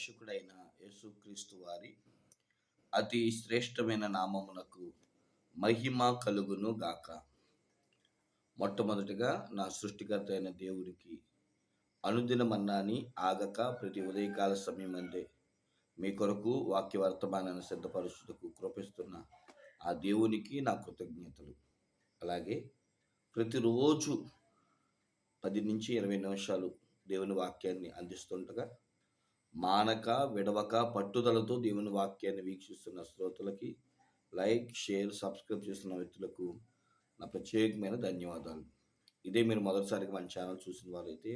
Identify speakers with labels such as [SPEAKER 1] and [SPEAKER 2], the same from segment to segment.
[SPEAKER 1] రక్షకుడైన యేసుక్రీస్తు వారి అతి శ్రేష్టమైన నామమునకు మహిమ కలుగును గాక. మొట్టమొదటిగా నా సృష్టికర్త అయిన దేవుడికి అనుదిన మన్నాని ఆగక ప్రతి ఉదయకాల సమయం అందే మీ కొరకు వాక్య వర్తమానాన్ని సిద్ధపరుచుటకు కృపిస్తున్న ఆ దేవునికి నా కృతజ్ఞతలు. అలాగే ప్రతిరోజు పది నుంచి ఇరవై నిమిషాలు దేవుని వాక్యాన్ని అందిస్తుండగా మానక విడవక పట్టుదలతో దేవుని వాక్యాన్ని వీక్షిస్తున్న శ్రోతలకి లైక్ షేర్ సబ్స్క్రైబ్ చేస్తున్న వ్యక్తులకు నా ప్రత్యేకమైన ధన్యవాదాలు. ఇదే మీరు మొదటిసారిగా మన ఛానల్ చూసిన వారైతే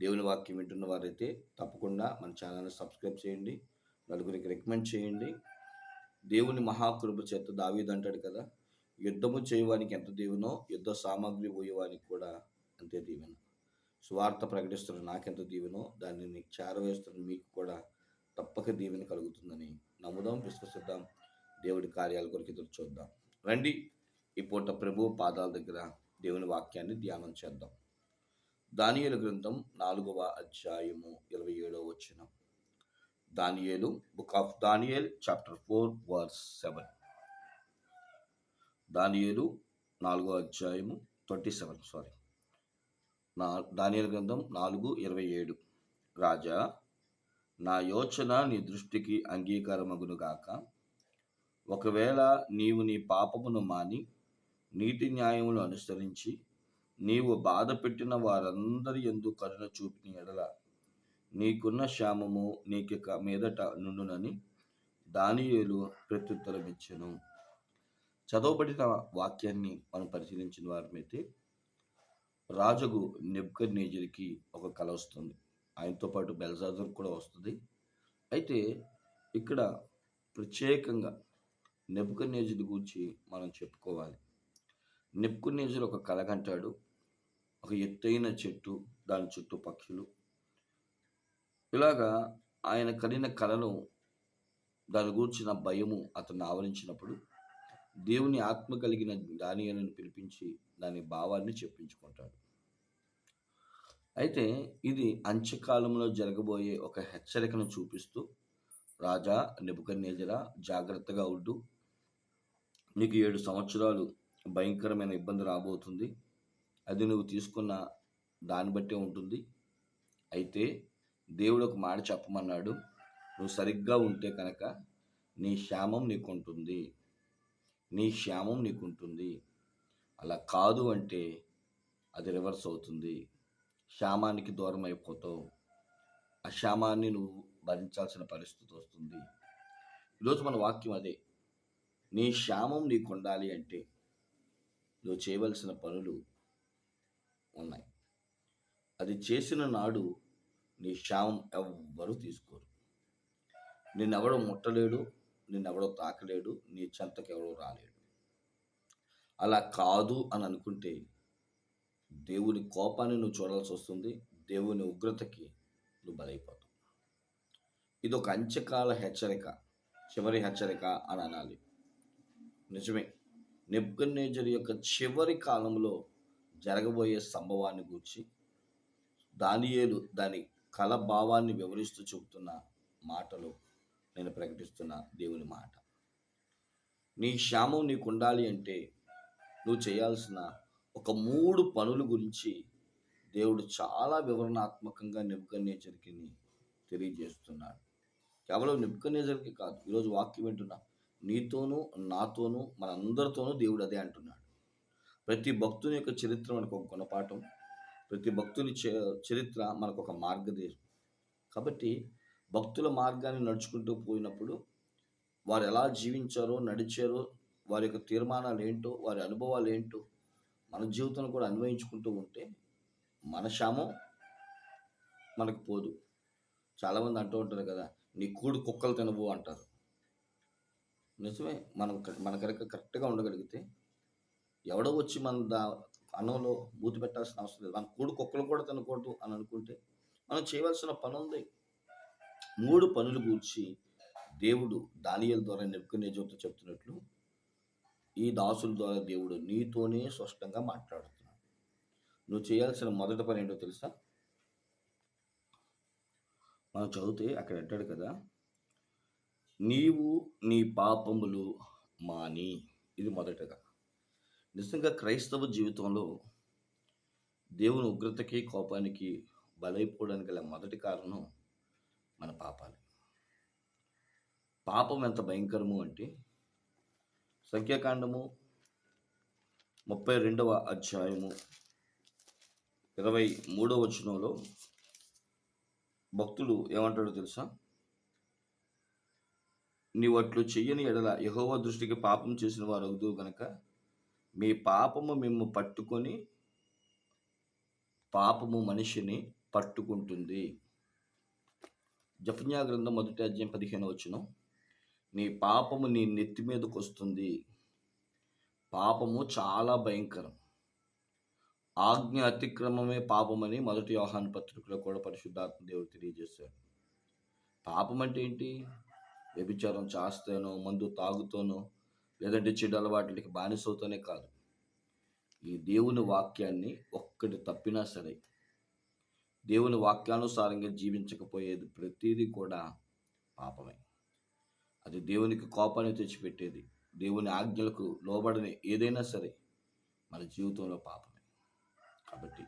[SPEAKER 1] దేవుని వాక్యం వింటున్న వారైతే తప్పకుండా మన ఛానల్ని సబ్స్క్రైబ్ చేయండి నలుగురికి రికమెండ్ చేయండి. దేవుని మహాకృప చేత దావీదు అంటాడు కదా యుద్ధము చేయవానికి ఎంత దీవెనో యుద్ధ సామాగ్రి పోయేవానికి కూడా అంతే దీవెన. సువార్త ప్రకటిస్తున్న నాకెంత దీవెనో దానిని చేరవేస్తున్న మీకు కూడా తప్పక దీవెన కలుగుతుందని నమ్ముదాం విశ్వసిద్దాం దేవుడి కార్యాల కొరకు ఎదురు చూద్దాం. రండి ఈ పూట ప్రభు పాదాల దగ్గర దేవుని వాక్యాన్ని ధ్యానం చేద్దాం. దానియేలు గ్రంథం నాలుగవ అధ్యాయము ఇరవై ఏడవ వచ్చిన దానియేలు book of Daniel chapter four verse seven దానియేలు నాలుగో అధ్యాయము ట్వంటీ సెవెన్ సారీ నా దానియల గ్రంథం నాలుగు ఇరవై ఏడు. రాజా నా యోచన నీ దృష్టికి అంగీకారమగును గాక. ఒకవేళ నీవు నీ పాపమును మాని నీతి న్యాయములు అనుసరించి నీవు బాధ పెట్టిన వారందరి ఎందు కరుణ చూపిన ఎడల నీకున్న శ్యామము నీకిక మీదట నుండునని దానియేలు ప్రత్యుత్తరమిచ్చెను. చదవబడిన వాక్యాన్ని మనం పరిశీలించిన వారమైతే రాజుకు నెబ్కర్నేజర్కి ఒక కళ వస్తుంది. ఆయనతో పాటు బెల్జాజర్ కూడా వస్తుంది. అయితే ఇక్కడ ప్రత్యేకంగా నెబ్కర్నేజర్ గురించి మనం చెప్పుకోవాలి. నెబ్కర్నేజర్ ఒక కళ కంటాడు. ఒక ఎత్తైన చెట్టు దాని చుట్టూ పక్షులు. ఇలాగా ఆయన కలిగిన కళను దాని గూర్చిన భయము అతను ఆవరించినప్పుడు దేవుని ఆత్మ కలిగిన దానియలను పిలిపించి దాని భావాన్ని చెప్పించుకుంటాడు. అయితే ఇది అంత్యకాలంలో జరగబోయే ఒక హెచ్చరికను చూపిస్తూ రాజా నెబుకన్నేజరా జాగ్రత్తగా ఉండు. నీకు ఏడు సంవత్సరాలు భయంకరమైన ఇబ్బంది రాబోతుంది. అది నువ్వు తీసుకున్న దాన్ని బట్టే ఉంటుంది. అయితే దేవుడు ఒక మాట చెప్పమన్నాడు. నువ్వు సరిగ్గా ఉంటే కనుక నీ క్షేమం నీకుంటుంది. నీ క్షేమం నీకుంటుంది. అలా కాదు అంటే అది రివర్స్ అవుతుంది. శ్యామానికి దూరం అయిపోతావు ఆ శ్యామాన్ని నువ్వు భరించాల్సిన పరిస్థితి వస్తుంది. ఈరోజు మన వాక్యం అదే. నీ శ్యామం నీకు ఉండాలి అంటే నువ్వు చేయవలసిన పనులు ఉన్నాయి. అది చేసిన నాడు నీ క్షేమం ఎవ్వరూ తీసుకోరు. నిన్నెవడో ముట్టలేడు నిన్నెవడో తాకలేడు నీ చెంతకెవడో రాలేడు. అలా కాదు అని అనుకుంటే దేవుని కోపాన్ని నువ్వు చూడాల్సి వస్తుంది. దేవుని ఉగ్రతకి నువ్వు బలైపోతావు. ఇది ఒక అంచకాల హెచ్చరిక చివరి హెచ్చరిక అని అనాలి. నిజమే నెబ్కన్నేజర్ యొక్క చివరి కాలంలో జరగబోయే సంభవాన్ని గూర్చి దానియేలు దాని కల భావాన్ని వివరిస్తూ చెబుతున్న మాటలు నేను ప్రకటిస్తున్న దేవుని మాట. నీ క్షామం నీకు ఉండాలి అంటే నువ్వు చేయాల్సిన ఒక మూడు పనుల గురించి దేవుడు చాలా వివరణాత్మకంగా నెబ్కన్నేజర్కి తెలియజేస్తున్నాడు. కేవలం నెబ్కన్నేజర్కి కాదు ఈరోజు వాక్యం వింటున్నా. నీతోనూ నాతోనూ మనందరితోనూ దేవుడు అదే అంటున్నాడు. ప్రతి భక్తుని యొక్క చరిత్ర మనకు ఒక గుణపాఠం. ప్రతి భక్తుని చరిత్ర మనకు ఒక మార్గదేశం. కాబట్టి భక్తుల మార్గాన్ని నడుచుకుంటూ పోయినప్పుడు వారు ఎలా జీవించారో నడిచారో వారి యొక్క తీర్మానాలు ఏంటో వారి అనుభవాలు ఏంటో మన జీవితంలో కూడా అన్వయించుకుంటూ ఉంటే మన శామం మనకు పోదు. చాలామంది అంటూ ఉంటారు కదా నీ కూడు కుక్కలు తినవు అంటారు. నిజమే మనం మన కనుక కరెక్ట్గా ఉండగలిగితే ఎవడో వచ్చి మన దా అన్నంలో బూతి పెట్టాల్సిన అవసరం లేదు. మన కూడు కుక్కలు కూడా తినకూడదు అని అనుకుంటే మనం చేయవలసిన పని ఉంది. మూడు పనులు గూర్చి దేవుడు దానియల ద్వారా నెప్పుకునేజోతో చెప్తున్నట్లు ఈ దాసుల ద్వారా దేవుడు నీతోనే స్పష్టంగా మాట్లాడుతున్నాడు. నువ్వు చేయాల్సిన మొదటి పని ఏంటో తెలుసా? మనం చదివితే అక్కడ అంటాడు కదా నీవు నీ పాపములు మాని. ఇది మొదటగా. నిజంగా క్రైస్తవ జీవితంలో దేవుని ఉగ్రతకి కోపానికి బలైపోవడానికి గల మొదటి కారణం మన పాపాలు. పాపం ఎంత భయంకరము అంటే సంఖ్యాకాండము ముప్పై రెండవ అధ్యాయము ఇరవై మూడవ వచనంలో భక్తుడు ఏమంటాడో తెలుసా? నీవు అట్లు చెయ్యని ఎడల యహోవ దృష్టికి పాపం చేసిన వారు అవుదు గనక మీ పాపము మేము పట్టుకొని పాపము మనిషిని పట్టుకుంటుంది. జఫన్యా గ్రంథం మొదటి అధ్యాయం పదిహేను వచ్చినాం నీ పాపము నీ నెత్తి మీదకు వస్తుంది పాపము చాలా భయంకరం. ఆజ్ఞ అతిక్రమమే పాపమని మొదటి వ్యవహాన పత్రికలో కూడా పరిశుద్ధాత్మ దేవుడు తెలియజేశాడు. పాపం అంటే ఏంటి? వ్యభిచారం చేస్తేనో మందు తాగుతూనో లేదంటే చెడు అలవాట్లకి బానిసవుతూనే కాదు. ఈ దేవుని వాక్యాన్ని ఒక్కటి తప్పినా సరే దేవుని వాక్యానుసారంగా జీవించకపోయేది ప్రతిదీ కూడా పాపమే. అది దేవునికి కోపాన్ని తెచ్చిపెట్టేది. దేవుని ఆజ్ఞలకు లోబడని ఏదైనా సరే మన జీవితంలో పాపమే. కాబట్టి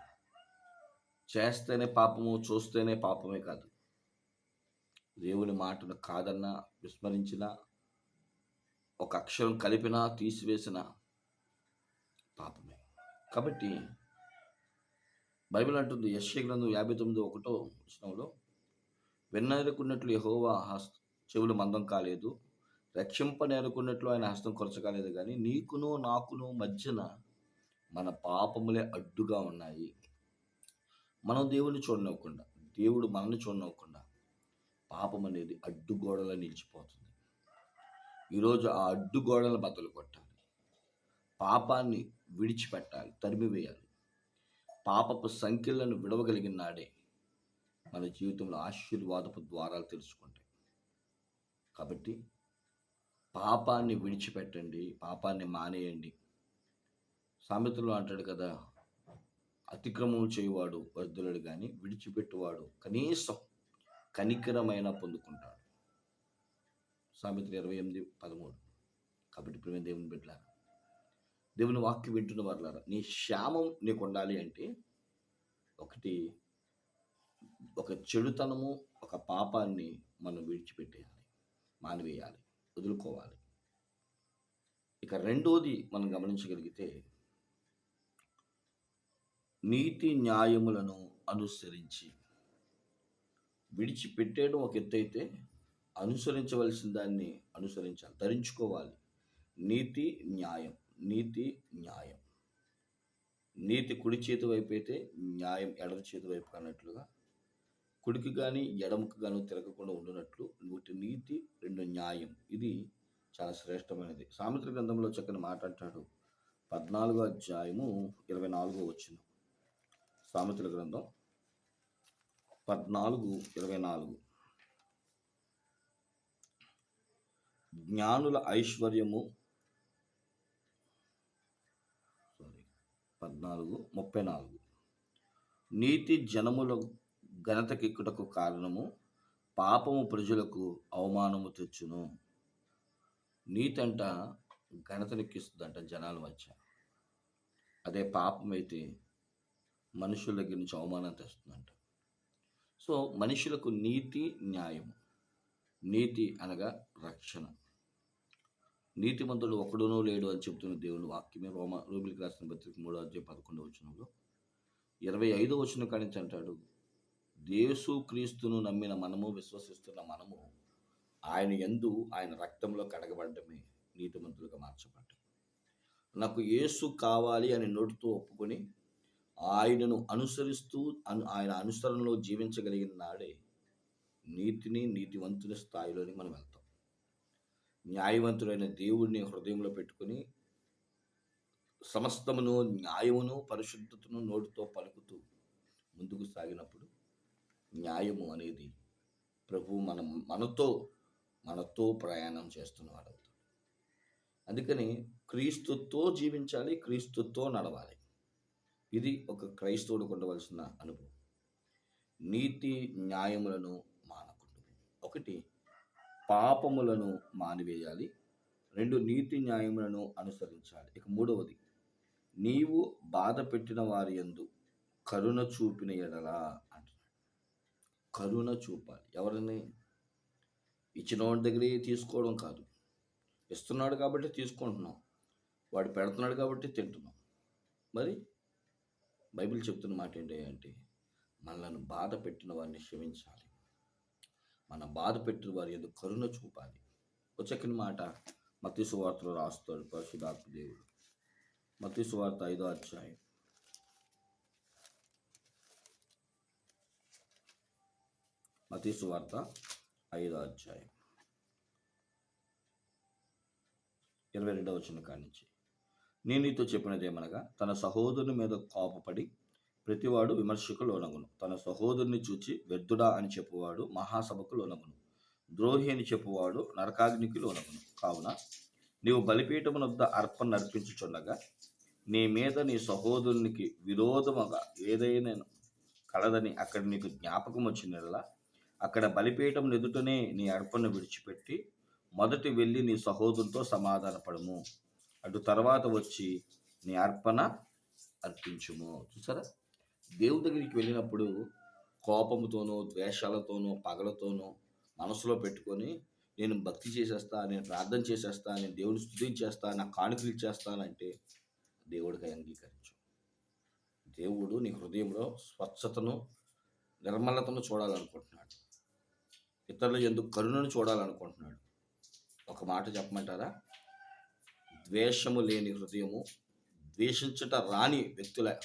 [SPEAKER 1] చేస్తేనే పాపము చూస్తేనే పాపమే కాదు. దేవుని మాటను కాదన్నా విస్మరించిన ఒక అక్షరం కలిపినా తీసివేసిన పాపమే. కాబట్టి బైబిల్ అంటుంది యశ్య గ్రంథం యాభై తొమ్మిది ఒకటో వచనంలో వెన్నెరుకున్నట్లు యహోవా హస్త చెవులు మందం కాలేదు. రక్షింపని అనుకున్నట్లు ఆయన హస్తం కొరచకాలేదు కానీ నీకును నాకును మధ్యన మన పాపములే అడ్డుగా ఉన్నాయి. మనం దేవుని చూడనివ్వకుండా దేవుడు మనల్ని చూడనివ్వకుండా పాపం అనేది అడ్డుగోడలా నిలిచిపోతుంది. ఈరోజు ఆ అడ్డుగోడలను బద్దలు కొట్టాలి. పాపాన్ని విడిచిపెట్టాలి తరిమివేయాలి. పాపపు సంఖ్యలను విడవగలిగిన నాడే మన జీవితంలో ఆశీర్వాదపు ద్వారాలు తెలుసుకుంటాయి. కాబట్టి పాపాన్ని విడిచిపెట్టండి పాపాన్ని మానేయండి. సామెతలు అంటాడు కదా అతిక్రమం చేయువాడు వర్ధులడు కానీ విడిచిపెట్టువాడు కనీసం కనికరమైన పొందుకుంటాడు. సామెతలు ఇరవై ఎనిమిది పదమూడు. కాబట్టి ప్రేమ దేవుని బిడ్డలారా దేవుని వాక్యం వింటున్న వర్లారా నీ శ్యామం నీకు ఉండాలి అంటే ఒకటి ఒక చెడుతనము ఒక పాపాన్ని మనం విడిచిపెట్టేయాలి. మానివేయాలి వదులుకోవాలి. ఇక రెండోది మనం గమనించగలిగితే నీతి న్యాయములను అనుసరించి విడిచిపెట్టేయడం ఒక ఎత్తైతే అనుసరించవలసిన దాన్ని అనుసరించాలి ధరించుకోవాలి. నీతి న్యాయం నీతి న్యాయం. నీతి కుడి చేతి వైపు అయితే న్యాయం ఎడమ చేతి వైపు అన్నట్లుగా కుడికి కానీ ఎడమకు కానీ తిరగకుండా ఉండినట్లు ఒకటి నీతి రెండు న్యాయం ఇది చాలా శ్రేష్టమైనది. సామిత్ర గ్రంథంలో చక్కని మాట్లాడతాడు పద్నాలుగో అధ్యాయము ఇరవై నాలుగో వచ్చిన సామెతల గ్రంథం పద్నాలుగు ఇరవై నాలుగు. జ్ఞానుల ఐశ్వర్యము సారీ పద్నాలుగు ముప్పై నాలుగు. నీతి జనములకు ఘనతకెక్కుటకు కారణము పాపము ప్రజలకు అవమానము తెచ్చును. నీతి అంట ఘనతనెక్కిస్తుందంట జనాల మధ్య. అదే పాపం అయితే మనుషుల దగ్గర నుంచి అవమానం తెస్తుందంట. సో మనుషులకు నీతి న్యాయము. నీతి అనగా రక్షణ. నీతిమంతుడు ఒకడునూ లేడు అని చెప్తున్న దేవుని వాక్యమే రోమ రోమిలికి రాసిన పత్రిక మూడో అధ్యాయ పదకొండవ వచనంలో. ఇరవై ఐదో వచనం కానించి అంటాడు దేశు క్రీస్తును నమ్మిన మనము విశ్వసిస్తున్న మనము ఆయన ఎందు ఆయన రక్తంలో కడగబడ్డమే నీతిమంతులుగా మార్చబడ్డం. నాకు యేసు కావాలి అని నోటితో ఒప్పుకొని ఆయనను అనుసరిస్తూ అను ఆయన అనుసరణలో జీవించగలిగిన నాడే నీతిని నీతివంతుని స్థాయిలోని మనం వెళ్తాం. న్యాయవంతుడైన దేవుడిని హృదయంలో పెట్టుకుని సమస్తమును న్యాయమును పరిశుద్ధతను నోటితో పలుకుతూ ముందుకు సాగినప్పుడు న్యాయము అనేది ప్రభు మనం మనతో మనతో ప్రయాణం చేస్తున్నవాడు అవుతాడు. అందుకని క్రీస్తుతో జీవించాలి క్రీస్తుతో నడవాలి. ఇది ఒక క్రైస్తవుడు ఉండవలసిన అనుభవం. నీతి న్యాయములను మానవు ఒకటి పాపములను మానివేయాలి. రెండు నీతి న్యాయములను అనుసరించాలి. ఇక మూడవది నీవు బాధ పెట్టిన వారి యందు కరుణ చూపిన ఎడలా కరుణ చూపాలి. ఎవరిని? ఇచ్చిన వాడి దగ్గరే తీసుకోవడం కాదు. ఇస్తున్నాడు కాబట్టి తీసుకుంటున్నాం. వాడు పెడుతున్నాడు కాబట్టి తింటున్నాం. మరి? బైబిల్ చెప్తున్న మాట ఏంటి అంటే మనల్ని బాధ పెట్టిన వారిని క్షమించాలి. మన బాధ పెట్టిన వారి ఎందుకు కరుణ చూపాలి. వచ్చకిన మాట మతీసు వార్తలు రాస్తాడు పరిశుధాత్మ దేవుడు. మతీసు వార్త ఐదో అధ్యాయం. మత్తి సువార్త ఐదో అధ్యాయం. ఇరవై రెండవ వచ్చిన కాడి నుంచి నేను నీతో చెప్పినదేమనగా తన సహోదరుని మీద కోపపడి ప్రతివాడు విమర్శకు లోనగును. తన సహోదరుని చూచి వ్యర్థుడా అని చెప్పువాడు మహాసభకు లోనగును. ద్రోహి అని చెప్పువాడు నరకాగ్నికి లోనగును. కావున నీవు బలిపీఠమునొద్ద అర్పణ నర్పించుచుండగా నీ మీద నీ సహోదరునికి విరోధముగా ఏదైనా కలదని అక్కడ నీకు జ్ఞాపకం వచ్చినలా అక్కడ బలిపీఠం ఎదుటనే నీ అర్పణ విడిచిపెట్టి మొదటి వెళ్ళి నీ సహోదరుతో సమాధానపడము. అటు తర్వాత వచ్చి నీ అర్పణ అర్పించుము. చూసారా? దేవుడి దగ్గరికి వెళ్ళినప్పుడు కోపంతోనో ద్వేషాలతోనో పగలతోనో మనసులో పెట్టుకొని నేను భక్తి చేసేస్తా నేను ప్రార్థన చేసేస్తా నేను దేవుని స్థుతించేస్తా నా కానుకలు ఇచ్చేస్తానంటే దేవుడికి అంగీకరించు. దేవుడు నీ హృదయంలో స్వచ్ఛతను నిర్మలతను చూడాలనుకుంటున్నాడు. ఇతరుల ఎందుకు కరుణను చూడాలనుకుంటున్నాడు? ఒక మాట చెప్పమంటారా? ద్వేషము లేని హృదయము ద్వేషించట రాని వ్యక్తుల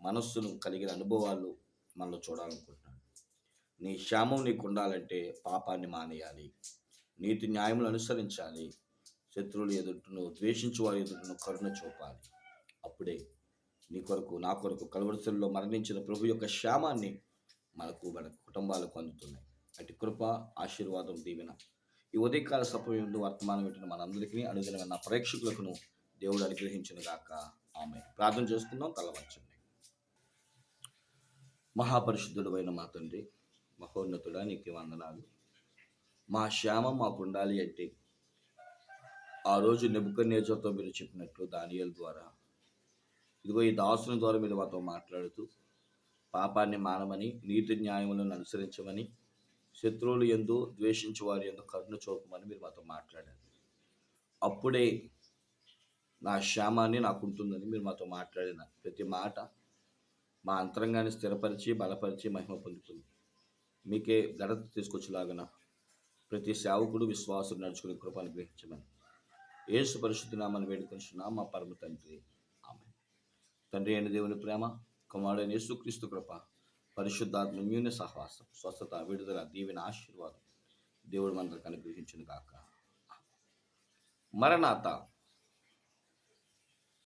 [SPEAKER 1] మనస్సును కలిగిన అనుభవాలు మనలో చూడాలనుకుంటున్నాడు. నీ క్షేమం నీకు ఉండాలంటే పాపాన్ని మానేయాలి. నీతి న్యాయములు అనుసరించాలి. శత్రువులు ఎదుటను ద్వేషించు వారి ఎదుటను కరుణ చూపాలి. అప్పుడే నీ కొరకు నా కొరకు కలవరిసల్లో మరణించిన ప్రభు యొక్క క్షేమాన్ని మనకు మన కుటుంబాలకు అందుతున్నాయి. అటు కృప ఆశీర్వాదం దీవెన. ఈ ఉదయకాల సమయంలో వర్తమానం పెట్టిన మనందరికీ అనుదిన నా ప్రేక్షకులకును దేవుడు అనుగ్రహించిన గాక. ఆమె ప్రార్థన చేసుకుందాం తలవంచండి. మహాపరిశుద్ధుడు అయిన మా తండ్రి మహోన్నతుడా నీకు వందనాలు. మా శ్యామం మాకు ఉండాలి అంటే ఆ రోజు నెబుకన్నేజర్తో మీరు చెప్పినట్లు దానియల్ ద్వారా ఇదిగో ఈ దాసుని ద్వారా మీరు మాతో మాట్లాడుతూ పాపాన్ని మానమని నీతి న్యాయములను అనుసరించమని శత్రువులు ఎందు ద్వేషించు వారి ఎందు కరుణ చూపమని మీరు మాతో మాట్లాడారు. అప్పుడే నా క్షేమాన్ని నాకు ఉంటుందని మీరు మాతో మాట్లాడిన ప్రతి మాట మా అంతరంగాన్ని స్థిరపరిచి బలపరిచి మహిమ పొందుతుంది. మీకే ఘనత తీసుకొచ్చేలాగన ప్రతి సేవకుడు విశ్వాసం నడుచుకునే కృప అనుగ్రహించమని ఏసు పరిశుద్ధి నామని వేడుకొనిచున్నా. మా పరమ తండ్రి. ఆమె తండ్రి అయిన దేవుని ప్రేమ కుమారుడైన యేసుక్రీస్తు కృప పరిశుద్ధాత్మ న్యూన సహవాసం స్వస్థత విడుదల దీవెన ఆశీర్వాదం. దేవుడు మనకు అనుగ్రహించిన కాక మరణాత